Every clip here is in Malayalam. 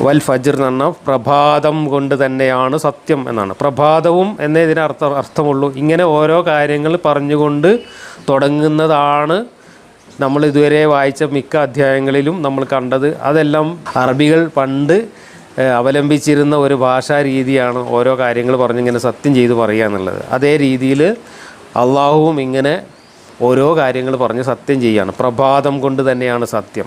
വൽ ഫജ്ർ എന്ന് പ്രഭാതം കൊണ്ട് തന്നെയാണ് സത്യം എന്നാണ്. പ്രഭാതവും എന്നേ അർത്ഥ അർത്ഥമുള്ളൂ. ഇങ്ങനെ ഓരോ കാര്യങ്ങൾ പറഞ്ഞുകൊണ്ട് തുടങ്ങുന്നതാണ് നമ്മൾ ഇതുവരെ വായിച്ച മിക്ക അധ്യായങ്ങളിലും നമ്മൾ കണ്ടത്. അതെല്ലാം അറബികൾ പണ്ട് അവലംബിച്ചിരുന്ന ഒരു ഭാഷാ രീതിയാണ് ഓരോ കാര്യങ്ങൾ പറഞ്ഞിങ്ങനെ സത്യം ചെയ്ത് പറയുക എന്നുള്ളത്. അതേ രീതിയിൽ അള്ളാഹുവും ഇങ്ങനെ ഓരോ കാര്യങ്ങൾ പറഞ്ഞ് സത്യം ചെയ്യുകയാണ്. പ്രഭാതം കൊണ്ട് തന്നെയാണ് സത്യം.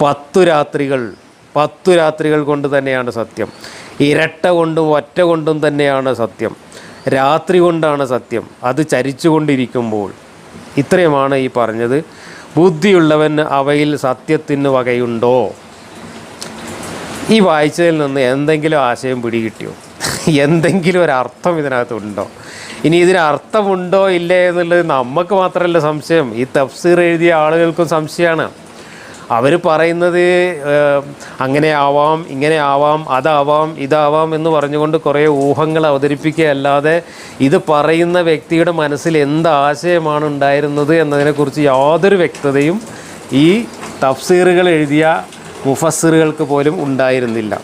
പത്തു രാത്രികൾ പത്തു രാത്രികൾ കൊണ്ട് തന്നെയാണ് സത്യം. ഇരട്ട കൊണ്ടും ഒറ്റ കൊണ്ടും തന്നെയാണ് സത്യം. രാത്രി കൊണ്ടാണ് സത്യം. അത് ചരിച്ചുകൊണ്ടിരിക്കുമ്പോൾ. ഇത്രയുമാണ് ഈ പറഞ്ഞത്. ബുദ്ധിയുള്ളവൻ അവയിൽ സത്യത്തിന് വകയുണ്ടോ? ഈ വായിച്ചതിൽ നിന്ന് എന്തെങ്കിലും ആശയം പിടികിട്ടിയോ? എന്തെങ്കിലും ഒരു അർത്ഥം ഇതിനകത്തുണ്ടോ? ഇനി ഇതിന് അർത്ഥമുണ്ടോ ഇല്ലേ എന്നുള്ളത് നമുക്ക് മാത്രമല്ല സംശയം. ഈ തഫ്സീർ എഴുതിയ ആളുകൾക്കും സംശയമാണ്. അവർ പറയുന്നത് അങ്ങനെ ആവാം ഇങ്ങനെ ആവാം അതാവാം ഇതാവാം എന്ന് പറഞ്ഞുകൊണ്ട് കുറേ ഊഹങ്ങൾ അവതരിപ്പിക്കുകയല്ലാതെ ഇത് പറയുന്ന വ്യക്തിയുടെ മനസ്സിൽ എന്ത് ആശയമാണ് ഉണ്ടായിരുന്നത് എന്നതിനെക്കുറിച്ച് യാതൊരു വ്യക്തതയും ഈ തഫ്സീറുകൾ എഴുതിയ മുഫസ്സിറുകൾക്ക് പോലും ഉണ്ടായിരുന്നില്ല.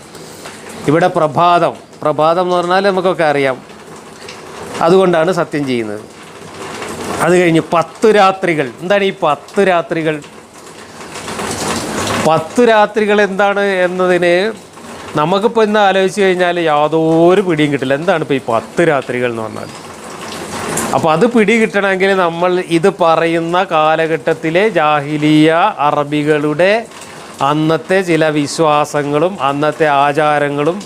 ഇവിടെ പ്രഭാതം പ്രഭാതം എന്ന് പറഞ്ഞാൽ നമുക്കൊക്കെ അറിയാം. അതുകൊണ്ടാണ് സത്യം ചെയ്യുന്നത്. അത് കഴിഞ്ഞ് പത്തു രാത്രികൾ എന്താണ് ഈ പത്തു രാത്രികൾ? പത്തു രാത്രികൾ എന്താണ് എന്നതിന് നമുക്കിപ്പോൾ ഇന്ന് ആലോചിച്ച് കഴിഞ്ഞാൽ യാതൊരു പിടിയും കിട്ടില്ല. എന്താണ് ഇപ്പോൾ ഈ പത്ത് രാത്രികൾ എന്ന് പറഞ്ഞാൽ അപ്പോൾ അത് പിടി കിട്ടണമെങ്കിൽ നമ്മൾ ഇത് പറയുന്ന കാലഘട്ടത്തിലെ ജാഹിലിയ അറബികളുടെ അന്നത്തെ ചില വിശ്വാസങ്ങളും അന്നത്തെ ആചാരങ്ങളും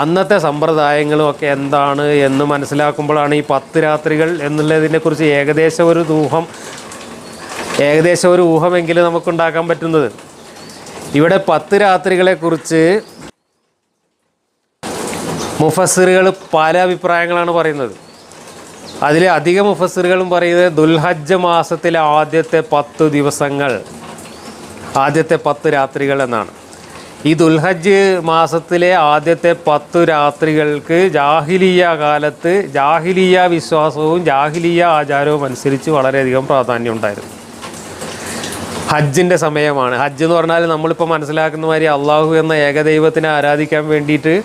അന്നത്തെ സമ്പ്രദായങ്ങളും ഒക്കെ എന്താണ് എന്ന് മനസ്സിലാക്കുമ്പോഴാണ് ഈ പത്ത് രാത്രികൾ എന്നുള്ളതിനെക്കുറിച്ച് ഏകദേശം ഒരു ഊഹം ഏകദേശം ഒരു ഊഹമെങ്കിലും നമുക്കുണ്ടാക്കാൻ പറ്റുന്നത്. ഇവിടെ പത്ത് രാത്രികളെക്കുറിച്ച് മുഫസ്സിറുകൾ പല അഭിപ്രായങ്ങളാണ് പറയുന്നത്. അതിലെ അധിക മുഫസിറുകളും പറയുന്നത് ദുൽഹജ്ജ് മാസത്തിലെ ആദ്യത്തെ പത്ത് ദിവസങ്ങൾ ആദ്യത്തെ പത്ത് രാത്രികൾ എന്നാണ്. ഈ ദുൽഹജ്ജ് മാസത്തിലെ ആദ്യത്തെ പത്തു രാത്രികൾക്ക് ജാഹിലിയ കാലത്ത് ജാഹിലിയ വിശ്വാസവും ജാഹിലിയ ആചാരവും അനുസരിച്ച് വളരെയധികം പ്രാധാന്യം ഉണ്ടായിരുന്നു. ഹജ്ജിന്റെ സമയമാണ്. ഹജ്ജ് എന്ന് പറഞ്ഞാൽ നമ്മളിപ്പോൾ മനസ്സിലാക്കുന്ന മാതിരി അള്ളാഹു എന്ന ഏകദൈവത്തിനെ ആരാധിക്കാൻ വേണ്ടിയിട്ട്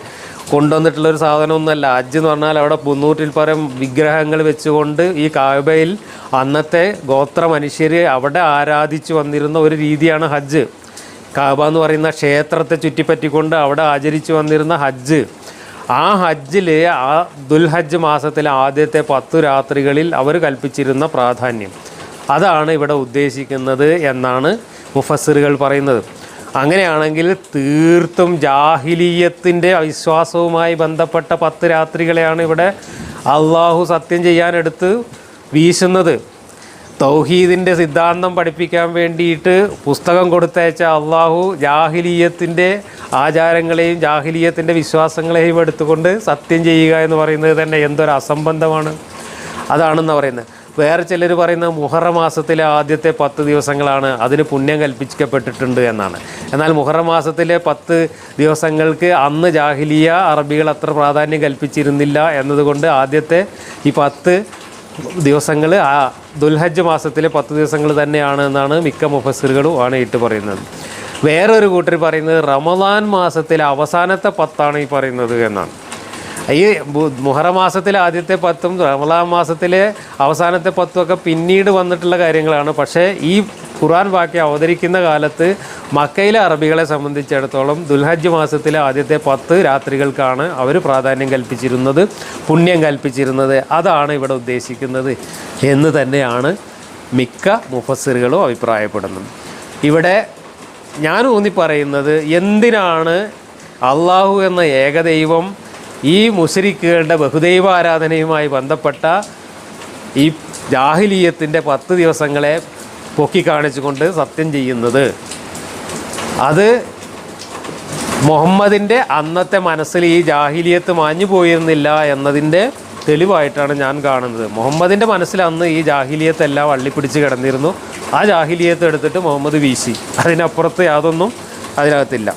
കൊണ്ടുവന്നിട്ടുള്ള ഒരു സാധനമൊന്നുമല്ല. ഹജ്ജ് എന്ന് പറഞ്ഞാൽ അവിടെ മുന്നൂറ്റിൽ പരം വിഗ്രഹങ്ങൾ വെച്ചുകൊണ്ട് ഈ കാബയിൽ അന്നത്തെ ഗോത്ര മനുഷ്യർ അവിടെ ആരാധിച്ചു വന്നിരുന്ന ഒരു രീതിയാണ് ഹജ്ജ്. കാബ എന്ന് പറയുന്ന ക്ഷേത്രത്തെ ചുറ്റിപ്പറ്റിക്കൊണ്ട് അവിടെ ആചരിച്ചു വന്നിരുന്ന ഹജ്ജ്. ആ ഹജ്ജിൽ ആ ദുൽഹജ്ജ് മാസത്തിലെ ആദ്യത്തെ പത്തു രാത്രികളിൽ അവർ കൽപ്പിച്ചിരുന്ന പ്രാധാന്യം. അതാണ് ഇവിടെ ഉദ്ദേശിക്കുന്നത് എന്നാണ് മുഫസ്സിറുകൾ പറയുന്നത്. അങ്ങനെയാണെങ്കിൽ തീർത്തും ജാഹിലീയത്തിന്റെ അവിശ്വാസവുമായി ബന്ധപ്പെട്ട പത്ത് രാത്രികളെയാണ് ഇവിടെ അള്ളാഹു സത്യം ചെയ്യാനെടുത്ത് വീശുന്നത്. തൗഹീദിന്റെ സിദ്ധാന്തം പഠിപ്പിക്കാൻ വേണ്ടിയിട്ട് പുസ്തകം കൊടുത്തയച്ച അള്ളാഹു ജാഹിലീയത്തിന്റെ ആചാരങ്ങളെയും ജാഹിലീയത്തിന്റെ വിശ്വാസങ്ങളെയും എടുത്തുകൊണ്ട് സത്യം ചെയ്യുക എന്ന് പറയുന്നത് തന്നെ എന്തൊരു അസംബന്ധമാണ്. അതാണെന്ന് പറയുന്നത്. വേറെ ചിലർ പറയുന്ന മുഹറ മാസത്തിലെ ആദ്യത്തെ പത്ത് ദിവസങ്ങളാണ് അതിന് പുണ്യം കൽപ്പിക്കപ്പെട്ടിട്ടുണ്ട് എന്നാണ്. എന്നാൽ മുഹറ മാസത്തിലെ പത്ത് ദിവസങ്ങൾക്ക് അന്ന് ജാഹിലിയ അറബികൾ അത്ര പ്രാധാന്യം കൽപ്പിച്ചിരുന്നില്ല എന്നതുകൊണ്ട് ആദ്യത്തെ ഈ പത്ത് ദിവസങ്ങൾ ആ ദുൽഹജ്ജ് മാസത്തിലെ പത്ത് ദിവസങ്ങൾ തന്നെയാണ് എന്നാണ് മിക്ക മുഫസ്സിറുകളും ആണ് ഇട്ട് പറയുന്നത്. വേറൊരു കൂട്ടർ പറയുന്നത് റമദാൻ മാസത്തിലെ അവസാനത്തെ പത്താണ് ഈ പറയുന്നത് എന്നാണ്. ഈ മുഹറമാസത്തിലെ മാസത്തിലെ ആദ്യത്തെ പത്തും റമലാം മാസത്തിലെ അവസാനത്തെ പത്തും ഒക്കെ പിന്നീട് വന്നിട്ടുള്ള കാര്യങ്ങളാണ്. പക്ഷേ ഈ ഖുർആൻ വാക്യം അവതരിക്കുന്ന കാലത്ത് മക്കയിലെ അറബികളെ സംബന്ധിച്ചിടത്തോളം ദുൽഹജ്ജ് മാസത്തിലെ ആദ്യത്തെ പത്ത് രാത്രികൾക്കാണ് അവർ പ്രാധാന്യം കൽപ്പിച്ചിരുന്നത് പുണ്യം കൽപ്പിച്ചിരുന്നത്. അതാണ് ഇവിടെ ഉദ്ദേശിക്കുന്നത് എന്ന് തന്നെയാണ് മിക്ക മുഫസ്സിറുകളും അഭിപ്രായപ്പെടുന്നത്. ഇവിടെ ഞാൻ ഊന്നി പറയുന്നത് എന്തിനാണ് അള്ളാഹു എന്ന ഏകദൈവം ഈ മുഷരിക്കുകളുടെ ബഹുദൈവ ആരാധനയുമായി ബന്ധപ്പെട്ട ഈ ജാഹിലീയത്തിന്റെ പത്ത് ദിവസങ്ങളെ പൊക്കി കാണിച്ചുകൊണ്ട് സത്യം ചെയ്യുന്നത്. അത് മുഹമ്മദിന്റെ അന്നത്തെ മനസ്സിൽ ഈ ജാഹിലിയത്ത് മാഞ്ഞു പോയിരുന്നില്ല എന്നതിന്റെ തെളിവായിട്ടാണ് ഞാൻ കാണുന്നത്. മുഹമ്മദിന്റെ മനസ്സിൽ അന്ന് ഈ ജാഹിലിയത്ത് എല്ലാം വള്ളിപ്പിടിച്ച് കിടന്നിരുന്നു. ആ ജാഹിലിയത്ത് എടുത്തിട്ട് മുഹമ്മദ് വീശി. അതിനപ്പുറത്ത് യാതൊന്നും അതിനകത്തില്ല.